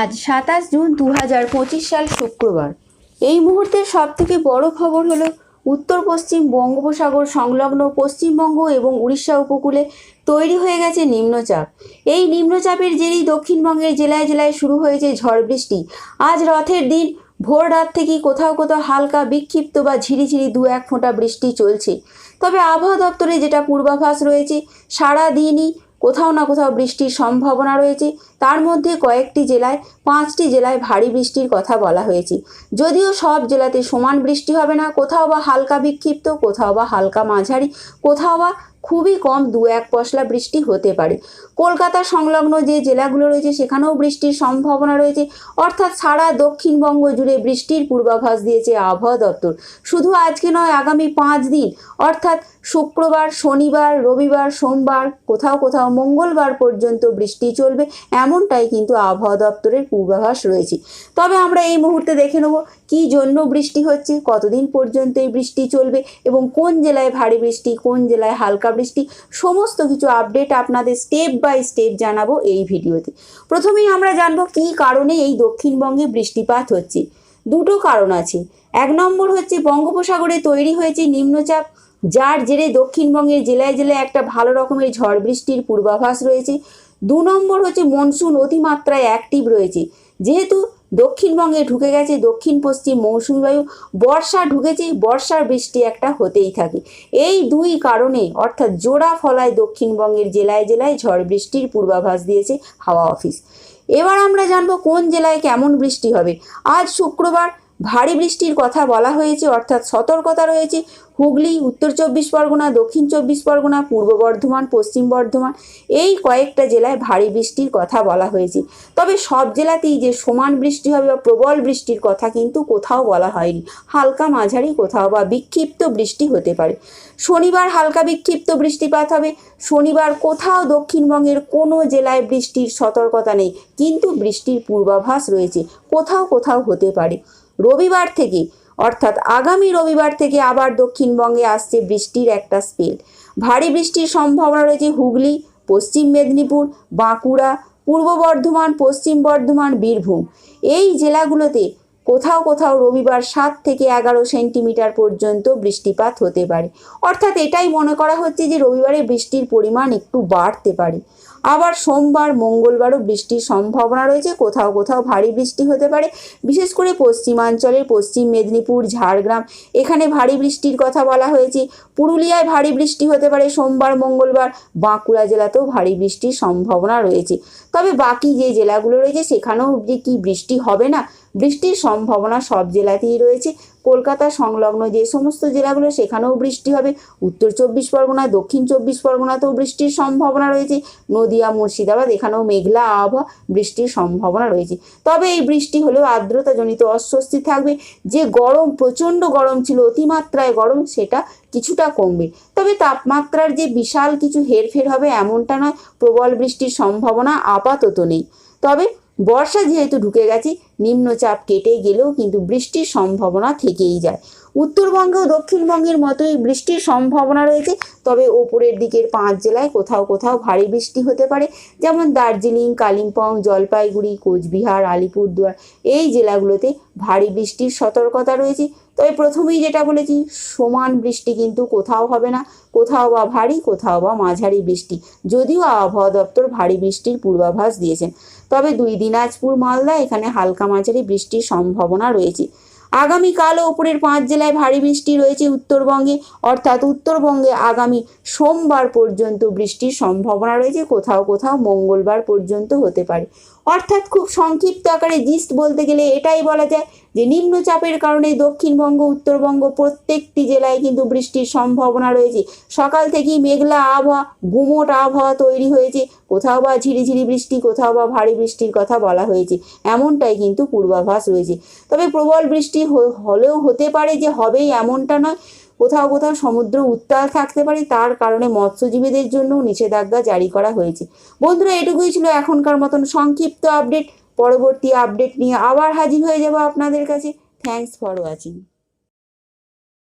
আজ সাতাশ জুন দু হাজার পঁচিশ সাল শুক্রবার। এই মুহূর্তের সব থেকে বড় খবর হলো, উত্তর পশ্চিম বঙ্গোপসাগর সংলগ্ন পশ্চিমবঙ্গ এবং উড়িষ্যা উপকূলে তৈরি হয়ে গেছে নিম্নচাপ। এই নিম্নচাপের জেরেই দক্ষিণবঙ্গের জেলায় জেলায় শুরু হয়েছে ঝড় বৃষ্টি। আজ রথের দিন, ভোর রাত থেকেই কোথাও কোথাও হালকা বিক্ষিপ্ত বা ঝিরিঝিরি দু এক ফোঁটা বৃষ্টি চলছে। তবে আবহাওয়া দপ্তরে যেটা পূর্বাভাস রয়েছে, সারা দিনই কোথাও না কোথাও বৃষ্টির সম্ভাবনা রয়েছে। তার মধ্যে কয়েকটি জেলায়, পাঁচটি জেলায় ভারী বৃষ্টির কথা বলা হয়েছে। যদিও সব জেলাতে সমান বৃষ্টি হবে না, কোথাও বা হালকা বিক্ষিপ্ত, কোথাও বা হালকা মাঝারি, কোথাও বা খুবই কম দু এক পশলা বৃষ্টি হতে পারে। কলকাতা সংলগ্ন যে জেলাগুলো রয়েছে, সেখানেও বৃষ্টির সম্ভাবনা রয়েছে। অর্থাৎ সারা দক্ষিণবঙ্গ জুড়ে বৃষ্টির পূর্বাভাস দিয়েছে আবহাওয়া দপ্তর। শুধু আজকে নয়, আগামী পাঁচ দিন, অর্থাৎ শুক্রবার, শনিবার, রবিবার, সোমবার, কোথাও কোথাও মঙ্গলবার পর্যন্ত বৃষ্টি চলবে। এমনটাই কিন্তু আবহাওয়া দপ্তরের পূর্বাভাস রয়েছে। তবে আমরা এই মুহূর্তে দেখে নেব কী জন্য বৃষ্টি হচ্ছে? কতদিন পর্যন্ত এই বৃষ্টি চলবে? এবং কোন জেলায় ভারী বৃষ্টি, কোন জেলায় হালকা বৃষ্টি? সমস্ত কিছু আপডেট আপনাদের স্টেপ বাই স্টেপ জানাব এই ভিডিওতে। প্রথমেই আমরা জানব কী কারণে এই দক্ষিণবঙ্গে বৃষ্টিপাত হচ্ছে। দুটো কারণ আছে। এক নম্বর হচ্ছে বঙ্গোপসাগরে তৈরি হয়েছে নিম্নচাপ, যার জেরে দক্ষিণবঙ্গের জেলায় জেলায় একটা ভালো রকমের ঝড় বৃষ্টির পূর্বাভাস রয়েছে। দু নম্বর হচ্ছে মনসুন অতিমাত্রায় অ্যাক্টিভ রয়েছে। যেহেতু দক্ষিণবঙ্গে ঢুকে গেছে, দক্ষিণ পশ্চিম মৌসুমী বায়ু। বর্ষা ঢুকেছে, বর্ষার বৃষ্টি একটা হতেই থাকে। এই দুই কারণে, অর্থাৎ জোড়া ফলায় দক্ষিণবঙ্গের জেলায় জেলায় ঝড় বৃষ্টির পূর্বাভাস দিয়েছে হাওয়া অফিস। এবার আমরা জানব কোন জেলায় কেমন বৃষ্টি হবে। আজ শুক্রবার ভারী বৃষ্টির কথা বলা হয়েছে, অর্থাৎ সতর্কতা রয়েছে। হুগলি, উত্তর চব্বিশ পরগনা, দক্ষিণ চব্বিশ পরগনা, পূর্ব বর্ধমান, পশ্চিম বর্ধমান, এই কয়েকটা জেলায় ভারী বৃষ্টির কথা বলা হয়েছে। তবে সব জেলাতেই যে সমান বৃষ্টি হবে বা প্রবল বৃষ্টির কথা কিন্তু কোথাও বলা হয়নি। হালকা মাঝারি কোথাও বা বিক্ষিপ্ত বৃষ্টি হতে পারে। শনিবার হালকা বিক্ষিপ্ত বৃষ্টিপাত হবে। শনিবার কোথাও দক্ষিণবঙ্গের কোনো জেলায় বৃষ্টির সতর্কতা নেই। কিন্তু বৃষ্টির পূর্বাভাস রয়েছে। কোথাও কোথাও হতে পারে। রবিবার থেকে, অর্থাৎ আগামী রবিবার থেকে আবার দক্ষিণবঙ্গে আসছে বৃষ্টির একটা স্পেল ভারী বৃষ্টির সম্ভাবনা রয়েছে হুগলি, পশ্চিম মেদিনীপুর, বাঁকুড়া, পূর্ব বর্ধমান, পশ্চিম বর্ধমান, বীরভূম। এই জেলাগুলোতে কোথাও কোথাও রবিবার সাত থেকে এগারো সেন্টিমিটার পর্যন্ত বৃষ্টিপাত হতে পারে। অর্থাৎ এটাই মনে করা হচ্ছে যে রবিবারে বৃষ্টির পরিমাণ একটু বাড়তে পারে। আবার সোমবার, মঙ্গলবারও বৃষ্টির সম্ভাবনা রয়েছে। কোথাও কোথাও ভারী বৃষ্টি হতে পারে। বিশেষ করে পশ্চিমাঞ্চলের পশ্চিম মেদিনীপুর, ঝাড়গ্রাম, এখানে ভারী বৃষ্টির কথা বলা হয়েছে। পুরুলিয়ায় ভারী বৃষ্টি হতে পারে সোমবার, মঙ্গলবার। বাঁকুড়া জেলাতেও ভারী বৃষ্টির সম্ভাবনা রয়েছে। তবে বাকি যে জেলাগুলো রয়েছে, সেখানেও যে কি বৃষ্টি হবে না বৃষ্টির সম্ভাবনা সব জেলাতেই রয়েছে। কলকাতা সংলগ্ন যে সমস্ত জেলাগুলো, সেখানেও বৃষ্টি হবে। উত্তর চব্বিশ পরগনা, দক্ষিণ চব্বিশ পরগনাতেও বৃষ্টির সম্ভাবনা রয়েছে। নদিয়া, মুর্শিদাবাদ, এখানেও মেঘলা আবহাওয়া, বৃষ্টির সম্ভাবনা রয়েছে। তবে এই বৃষ্টি হলেও আর্দ্রতাজনিত অস্বস্তি থাকবে। যে গরম, প্রচণ্ড গরম ছিল, অতিমাত্রায় গরম, সেটা কিছুটা কমবে। তবে তাপমাত্রার যে বিশাল কিছু হেরফের হবে, এমনটা নয়। প্রবল বৃষ্টির সম্ভাবনা আপাতত নেই। তবে বর্ষা যেহেতু ঢুকে গেছে নিম্নচাপ কেটে গেলেও কিন্তু বৃষ্টির সম্ভাবনা থেকেই যায়। উত্তরবঙ্গ ও দক্ষিণবঙ্গের মতোই বৃষ্টির সম্ভাবনা রয়েছে। তবে ওপরের দিকের পাঁচ জেলায় কোথাও কোথাও ভারী বৃষ্টি হতে পারে। যেমন দার্জিলিং, কালিম্পং, জলপাইগুড়ি, কোচবিহার, আলিপুরদুয়ার এই জেলাগুলোতে ভারী বৃষ্টির সতর্কতা রয়েছে। তবে প্রথমেই যেটা বলেছি, সমান বৃষ্টি কিন্তু কোথাও হবে না। কোথাও বা ভারী, কোথাও বা মাঝারি বৃষ্টি। যদিও আবহাওয়া দপ্তর ভারী বৃষ্টির পূর্বাভাস দিয়েছেন। তবে দুই দিনাজপুর, মালদা এখানে হালকা মাঝারি বৃষ্টির সম্ভাবনা রয়েছে। আগামীকালও ওপরের পাঁচ জেলায় ভারী বৃষ্টি রয়েছে উত্তরবঙ্গে, অর্থাৎ উত্তরবঙ্গে আগামী সোমবার পর্যন্ত বৃষ্টির সম্ভাবনা রয়েছে। কোথাও কোথাও মঙ্গলবার পর্যন্ত হতে পারে। অর্থাৎ খুব সংক্ষিপ্ত আকারে জিস্ট বলতে গেলে এটাই বলা যায় যে নিম্নচাপের কারণে দক্ষিণবঙ্গ, উত্তরবঙ্গ প্রত্যেকটি জেলায় কিন্তু বৃষ্টির সম্ভাবনা রয়েছে। সকাল থেকেই মেঘলা আবহাওয়া, গুমোট আবহাওয়া তৈরি হয়েছে। কোথাও বা ঝিরিঝিরি বৃষ্টি, কোথাও বা ভারী বৃষ্টির কথা বলা হয়েছে। এমনটাই কিন্তু পূর্বাভাস রয়েছে। তবে প্রবল বৃষ্টি হলেও হতে পারে যে হবেই এমনটা নয়। কোথাও কোথাও সমুদ্র উত্তাল থাকতে পারে, তার কারণে মৎস্যজীবীদের জন্য নিষেধাজ্ঞা জারি করা হয়েছে। বন্ধুরা, এটুকুই ছিল এখনকার মতন সংক্ষিপ্ত আপডেট। পরবর্তী আপডেট নিয়ে আবার হাজির হয়ে যাব আপনাদের কাছে। Thanks for watching